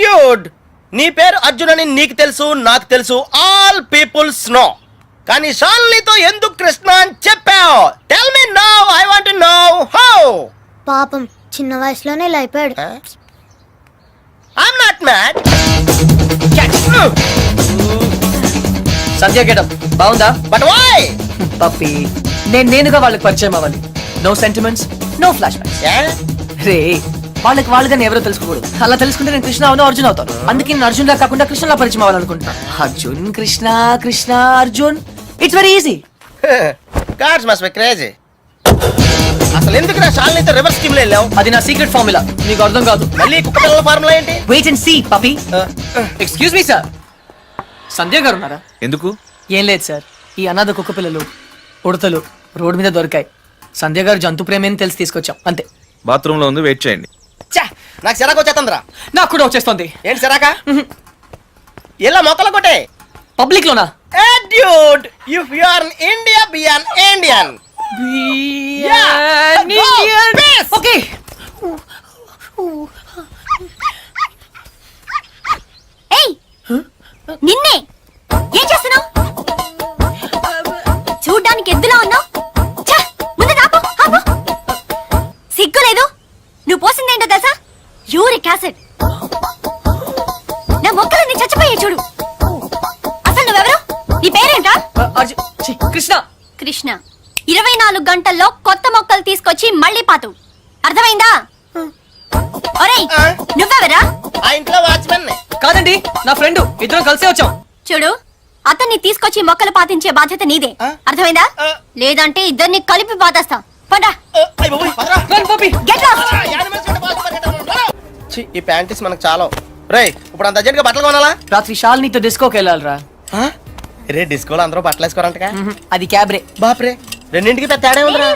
Dude నీ పేరు అర్జున్ అని నీకు తెలుసు నాకు తెలుసు. ఆల్ పీపుల్స్ నో కానీ షాలినితో ఎందుకు కృష్ణ అని చెప్పావు? Tell me now I want know how పాపం చిన్న వయసులోనే ఇలా అయిపోయాడు. I'm not mad Sandhya getup బాగుందా? బట్ వై పప్పి నేను నేనుగా వాళ్ళకి పరిచయం అవ్వాలి. No sentiments no flashbacks రే వాళ్ళకి వాళ్ళుగా ఎవరో తెలుసుకోకూడదు. అలా తెలుసుకుంటే నేను కృష్ణ అవును అర్జున్ అవుతాను. అందుకే నేను అర్జున్ లా కాకుండా కృష్ణలా పరిచయం అవ్వాలనుకుంటున్నా. Arjun Krishna Krishna Arjun. It's very easy cards must be crazy అసలు ఎందుకు నా షాలినితో రివర్స్ స్కీమ్ వెళ్ళావు? అది నా సీక్రెట్ ఫార్ములా నీకు అర్థం కాదు. మళ్ళీ కుక్క పిల్లల ఫార్ములా ఏంటి? Wait and see puppy excuse me sir Sandhya గారు ఉన్నారా? ఎందుకు? ఏం లేదు సార్ ఈ అనాథ కుక్క పిల్లలు ఉడతలు రోడ్డు మీద దొరికాయి. సంధ్య గారు జంతు ప్రేమని తెలిసి తీసుకొచ్చాం. అంతే. బాత్రూమ్లో ఉంది వెయిట్ చేయండి. ఛా, నాకు సిరాకు వచ్చేస్తుందిరా. నాకు కూడా వచ్చేస్తుంది. ఏంటి సిరాక? ఇలా మొక్కలు కొట్టే. పబ్లిక్ లోనా ఏ dude if you are India be an Indian. Okay. ఏయ్ నిన్నే కృష్ణ. ఇరవై నాలుగు గంటల్లో కొత్త మొక్కలు తీసుకొచ్చి మళ్ళీ పాతు. అర్థమైందా? ఒరేయ్ ఆ? నువ్వెవరా? ఆ ఇంట్లో వాచ్మెన్ కాదండి నా ఫ్రెండ్. ఇద్దరం కలిసే వచ్చాం. చూడు అతన్ని తీసుకొచ్చి మొక్కలు పాతించే బాధ్యత నీదే? అర్థమైందా. లేదంటే ఇద్దరిని కలిపి పాతేస్తాం. పండా ఈ ప్యాంటీస్ మనకు చాలా. రేయ్ ఇప్పుడు అంత అర్జెంట్గా బట్టలు కొనాలా? రాత్రి షాల్నీతో డిస్కోకి వెళ్ళాలిరా. రే డిస్కోలో అందరూ బట్టలు వేసుకోరంటగా? అది క్యాబ్రే. బాప్రే రెండింటికి పెద్ద తేడా ఉందిరా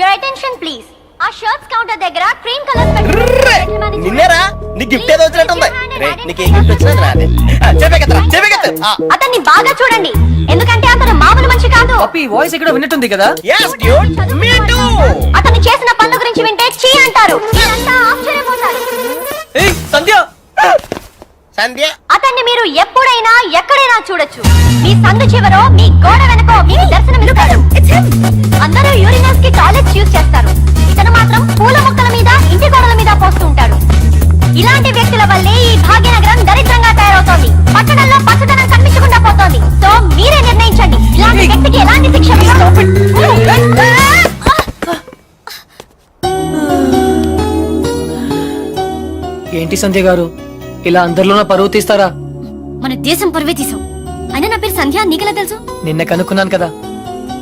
your attention please. ఆ షర్ట్స్ కౌంటర్ దగ్గర క్రీమ్ కలర్! నిన్నేరా? నీ గిఫ్ట్ ఏదో వచ్చినట్టుంది రే నీకు ఏ గిఫ్ట్ వచ్చినది రాదే. చెప్పేకెత్తరా చెప్పేకెత్తు అతన్ని బాగా చూడండి. ఎందుకంటే అతను మామూలు మనిషి కాదు. పప్పి వాయిస్ ఎక్కడో విన్నట్టుంది కదా? Yes dude. Me too. అతను చేసిన పనుల గురించి వింటే చీ అంటారు. మీరంతా ఆశ్చర్యపోతారు ఏయ్ సంధ్య. సంధ్య. అతన్ని మీరు ఎప్పుడైనా ఎక్కడైనా చూడొచ్చు. మీ సందు చివరో మీ గోడ వెనకో మీకు దర్శనమిస్తారు అందరూ యూరినల్స్కి టాయిలెట్స్ యూజ్ చేస్తారు. ఇతను మాత్రం పూల మొక్కల మీద ఇంటి గోడల మీద పోస్తూ ఉంటాడు. ఇలాంటి వ్యక్తుల వల్లే ఈ భాగ్యనగరం దరిద్రంగా తయారవుతోంది. పట్టణంలో పచ్చదనం కనిపించకుండా పోతోంది. సో మీరే నిర్ణయించండి. ఇలాంటి వ్యక్తికి ఎలాంటి శిక్ష. ఏంటి సంధ్య గారు? ఇలా అందరిలోన పరువు తీస్తారా? మన దేశం పరువే తీసాం అయినా నా పేరు సంధ్య నీకెలా తెలుసు? నిన్న కనుక్కున్నాను కదా.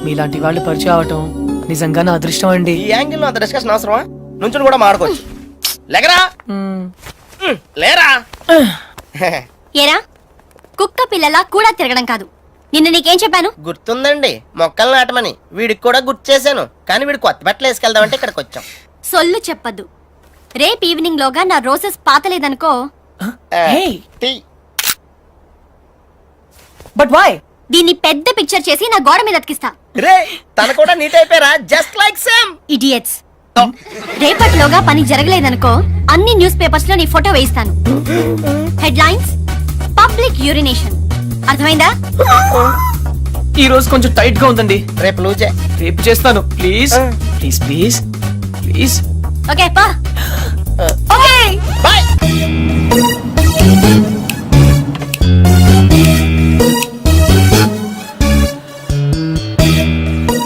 మీలాంటి వాళ్ళు పరిచయం అవటం నిజంగా నా అదృష్టం అండి. ఈ యాంగిల్లో అంత డిస్కషన్ అవసరమా? నుంచుని కూడా మాడుకోవచ్చు. లేకరా? లేరా? ఏరా? కుక్క పిల్లలా కూడా తిరగడం కాదు. నిన్న నీకేం చెప్పాను? గుర్తుందండి. మొక్కలు నాటమని. వీడికి కూడా గుర్తు చేశాను. కానీ వీడు కొత్త బట్టలు వేసుకెళ్దామంటే ఇక్కడికి వచ్చాం. సొల్లు చెప్పద్దు. రేపు ఈవినింగ్ లోగా నా రోజెస్ పాతలేదనుకో Hey. టీ. బట్ వై దీన్ని పెద్ద పిక్చర్ చేసి నా గోడ మీద అతికిస్తా. రే తన కూడా నీట్ అయిపోయారా? జస్ట్ లైక్ సేమ్ ఇడియట్స్ రేపటిలోగా పని జరగలేదనుకో అన్ని న్యూస్ పేపర్స్లో నీ ఫోటో వేయిస్తాను. హెడ్లైన్స్ పబ్లిక్ యూరినేషన్ అర్థమైందా? ఈ రోజు కొంచెం టైట్గా ఉందండి. రేపు లూజే రేపు చేస్తాను. Please please please please okay పా. ఓకే బాయ్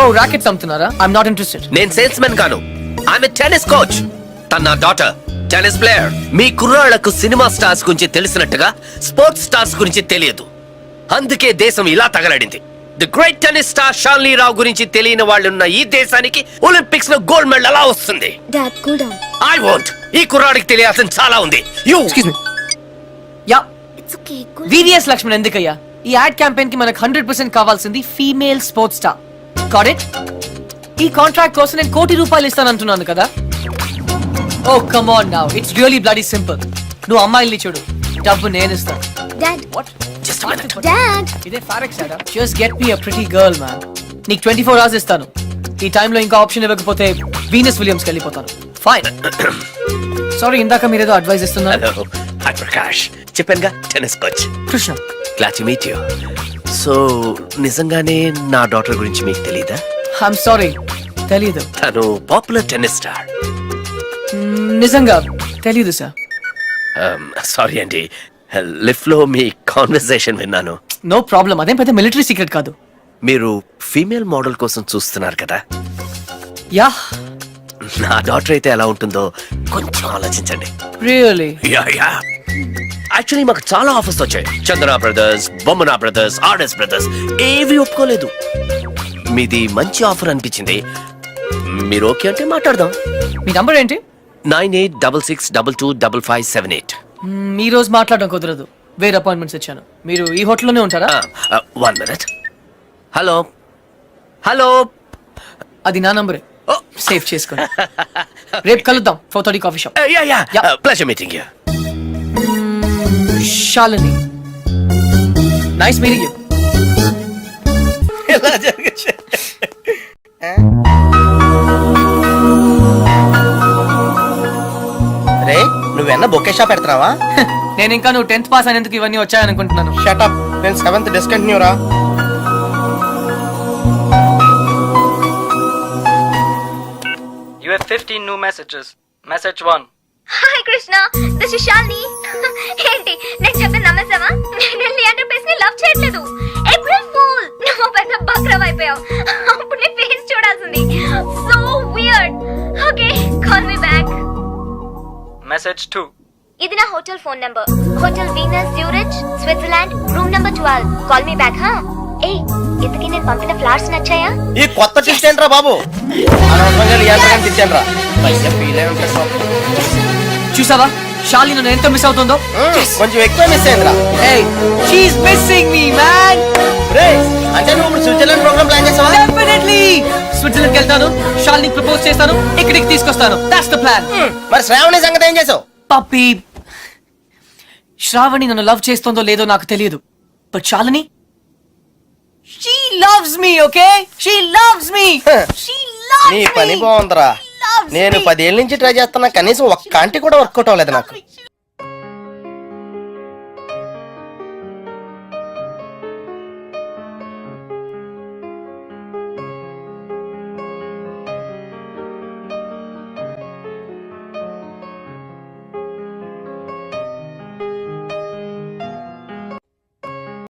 ఓ రాకెట్స్ అమ్ముతున్నారా ఐఎమ్ నాట్ ఇంట్రెస్టెడ్ నేను సేల్స్ మెన్ కాను. ఆమె టెన్నిస్ కోచ్. తన నా డాటర్ టెన్నిస్ ప్లేయర్. మీ కుర్రాళ్ళకు సినిమా స్టార్స్ గురించి తెలిసినట్టుగా స్పోర్ట్స్ స్టార్స్ గురించి తెలియదు. అందుకే దేశం ఇలా తగలడింది. The great tennis star Shanli Rao గురించి తెలియని వాళ్ళున్న ఈ దేశానికి ఒలింపిక్స్లో గోల్డ్ మెడల్ ఎలా వస్తుంది? Dad cool down I want ఈ కుర్రాడికి తెలియాల్సిన చాలా ఉంది. You excuse me ya it's okay VVS Laxman ఎందుకయ్యా? ఈ యాడ్ క్యాంపెయిన్కి మనకు హండ్రెడ్ పర్సెంట్ కావాల్సింది ఫీమేల్ స్పోర్ట్స్ స్టార్ కరెక్ట్ ఈ కాంట్రాక్ట్ కోసం నేను కోటి రూపాయలు ఇస్తానంటున్నాను కదా? ఓ come on now it's really bloody simple నువ్వు అమ్మాయిల్ని చూడు. డబ్బు నేను ఇస్తాను. డాడ్ వాట్ జస్ట్ డాడ్ ఇదే ఫారెక్స్ ఆడా just get me a pretty girl man నీకు ట్వంటీ ఫోర్ అవర్స్ ఇస్తాను. ఈ టైంలో ఇంకా ఆప్షన్ ఇవ్వకపోతే వీనస్ విలియమ్స్కి వెళ్ళిపోతాను. ఫైన్ సారీ ఇందాక మీరేదో అడ్వైస్ ఇస్తున్నారు. హలో హాయ్ ప్రకాష్ చెప్పానుగా tennis coach Krishna glad to meet you so నిజంగానే నా డాటర్ గురించి మీకు తెలీదా? ఐఎమ్ సారీ తెలీదు. తను పాపులర్ టెన్నిస్ స్టార్. నిజంగా తెలీదు సార్. సారీ Um, అండి లిఫ్ట్లో మీ కాన్వర్సేషన్ విన్నాను. నో ప్రాబ్లం అదేం పెద్ద మిలిటరీ సీక్రెట్ కాదు. మీరు ఫీమేల్ మోడల్ కోసం చూస్తున్నారు కదా? యా. నా డాటర్ అయితే ఎలా ఉంటుందో కొంచెం ఆలోచించండి. రియలీ యా యా యాక్చువల్లీ మాకు చాలా ఆఫర్స్ వచ్చాయి. Chandana brothers Bommana brothers RS brothers ఏవి ఒప్పుకోలేదు. మీది మంచి ఆఫర్ అనిపించింది. మీరు ఓకే అంటే మాట్లాడదాం. మీ నంబర్ ఏంటి? Nine eight double six double two double five seven eight. మ్, ఈ రోజు మాట్లాడడం కుదరదు. వేరే అపాయింట్మెంట్స్ ఇచ్చాను మీరు ఈ హోటల్లోనే ఉంటారా? వన్ మినిట్ హలో హలో అది నా నంబరే. సేవ్ చేసుకోండి రేపు కలుద్దాం. Four thirty coffee shop. Yeah yeah Yeah. Pleasure meeting you Shalini nice meeting you ఇలా జరగచ్చు రే నువ్వెన్న బొకే షాప్ పెడుతున్నావా? నేను ఇంకా నువ్వు టెన్త్ పాస్ అయినందుకు ఇవన్నీ వచ్చాయనుకుంటున్నాను. షటప్ నేను సెవెంత్ డిస్కంటిన్యూ రా. You have 15 new messages. Message 1. Hi Krishna this is Shalini ఏంటి నేను Message 2. ఇది నా hotel phone number. Hotel Venus Zurich Switzerland room number 12 call me back హా? ఏ ఇంతకీ నేను పంపిన ఫ్లవర్స్ నచ్చాయా? ఈ కొత్త ట్విస్ట్ ఏంట్రా బాబు. అనవసరంగా గారిని తిట్టాను రా పైగా ఫీల్. చూసావా? శాలిని నన్ను ఎంత మిస్ అవుతుందో? కొంచెం ఎక్కువ మిస్ అయిందిరా Hey, she's missing me, man. రే అంటే నువ్వు ఇప్పుడు స్విట్జర్లాండ్ స్విట్జర్లాండ్కి వెళ్తాను. షాల్ని ప్రపోజ్ చేస్తాను. ఇక్కడికి తీసుకొస్తాను. దాట్స్ ద ప్లాన్ మరి శ్రావణి సంగతి ఏం చేసావు? పప్పి శ్రావణి నన్ను లవ్ చేస్తుందో లేదో నాకు తెలియదు. But Shalini she loves me okay she loves me she నీ లవ్స్ పని బాగుందిరా. Loves నేను me. పదేళ్ళ నుంచి ట్రై చేస్తున్నా. కనీసం ఒక్క ఆంటీ కూడా వర్కౌట్ అవ్వలేదు నాకు.